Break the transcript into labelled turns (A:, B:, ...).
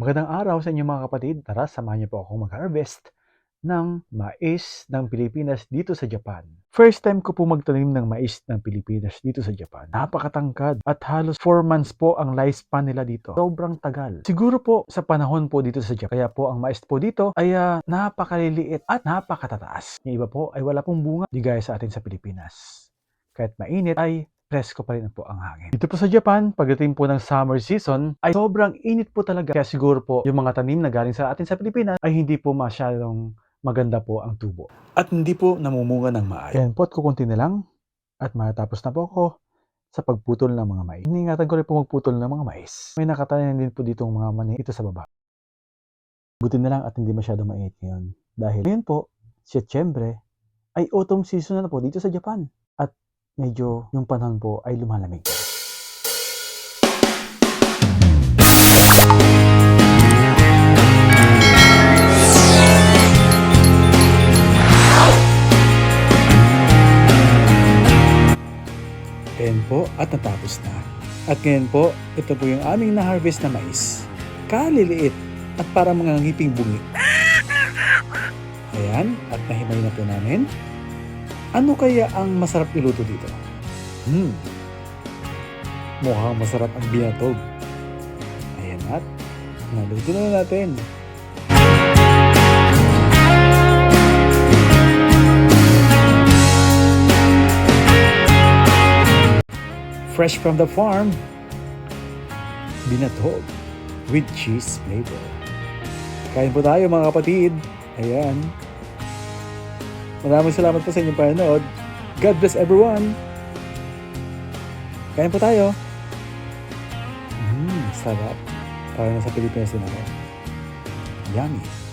A: Magandang araw sa inyo mga kapatid. Tara, samahan niyo po akong mag-harvest ng mais ng Pilipinas dito sa Japan. First time ko po magtanim ng mais ng Pilipinas dito sa Japan. Napakatangkad at halos 4 months po ang lifespan nila dito. Sobrang tagal. Siguro po sa panahon po dito sa Japan. Kaya po ang mais po dito ay ah, napakaliliit at napakatataas. Yung iba po ay wala pong bunga di gaya sa atin sa Pilipinas. Kahit mainit ay presko pa rin po ang hangin. Dito po sa Japan, pagdating po ng summer season, ay sobrang init po talaga. Kaya siguro po yung mga tanim na galing sa atin sa Pilipinas ay hindi po masyadong maganda po ang tubo. At hindi po namumunga ng maayos. Yan po at kukunti na lang at matapos na po ako sa pagputol ng mga mais. Iningatan ko rin po magputol ng mga mais. May nakatanim din po dito mga mani ito sa baba. Buti na lang at hindi masyadong mainit ngayon. Dahil ngayon po, Setyembre, ay autumn season na po dito sa Japan. Medyo yung panahon po ay lumalamig. Ayan po at natapos na. At ngayon po, ito po yung aming na-harvest na mais. Kaliliit at para mga ngiping bungi. Ayan, at nahimay na po namin. Ano kaya ang masarap iluto dito? Hmm. Mukhang masarap ang binatog. Ayan at naluto na natin. Fresh from the farm. Binatog with cheese flavor. Kain po tayo mga kapatid. Ayan. Maraming salamat po sa inyong panonood. God bless everyone. Kain po tayo. Mmm, sarap. Parang nasa Pilipinas din ako. Yummy.